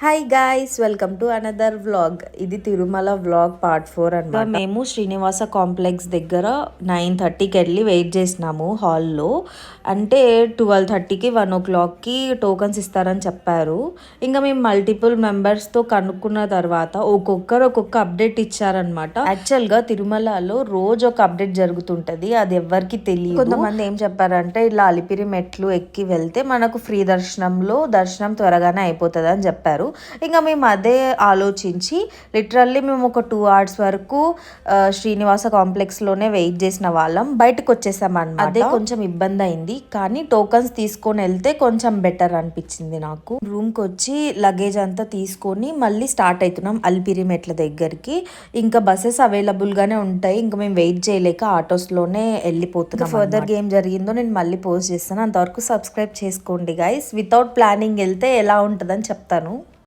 Hi guys welcome to another vlog ఇది Tirumala vlog part four అనమాట మేము శ్రీనివాస కాంప్లెక్స్ దగ్గర నైన్ థర్టీకి వెళ్ళి వెయిట్ చేసినాము హాల్లో అంటే ట్వెల్వ్ థర్టీకి వన్ ఓ క్లాక్కి టోకన్స్ ఇస్తారని చెప్పారు. ఇంకా మేము మల్టిపుల్ మెంబర్స్తో కనుక్కున్న తర్వాత ఒక్కొక్కరు ఒక్కొక్క అప్డేట్ ఇచ్చారనమాట యాక్చువల్గా తిరుమలలో రోజు ఒక అప్డేట్ జరుగుతుంటది అది ఎవ్వరికి తెలియదు కొంతమంది ఏం చెప్పారంటే ఇలా అలిపిరి మెట్లు ఎక్కి వెళ్తే మనకు ఫ్రీ దర్శనంలో దర్శనం త్వరగానే అయిపోతుంది అని చెప్పారు. ఇంకా మేము అదే ఆలోచించి లిటరల్లీ మేము ఒక టూ అవర్స్ వరకు శ్రీనివాస కాంప్లెక్స్లోనే వెయిట్ చేసిన వాళ్ళం. బయటకు వచ్చేసాం అన్నమాట అదే కొంచెం ఇబ్బంది అయింది కానీ టోకన్స్ తీసుకొని వెళ్తే కొంచెం బెటర్ అనిపించింది నాకు. రూమ్కి వచ్చి లగేజ్ అంతా తీసుకొని మళ్ళీ స్టార్ట్ అవుతున్నాం అల్పిరి మెట్ల దగ్గరికి. ఇంకా బస్సెస్ అవైలబుల్గానే ఉంటాయి. ఇంకా మేము వెయిట్ చేయలేక ఆటోస్లోనే వెళ్ళిపోతున్నాం ఫర్దర్ గేమ్ జరిగిందో నేను మళ్ళీ పోస్ట్ చేస్తాను. అంతవరకు సబ్స్క్రైబ్ చేసుకోండి గైస్ వితౌట్ ప్లానింగ్ వెళ్తే ఎలా ఉంటుందని చెప్తాను.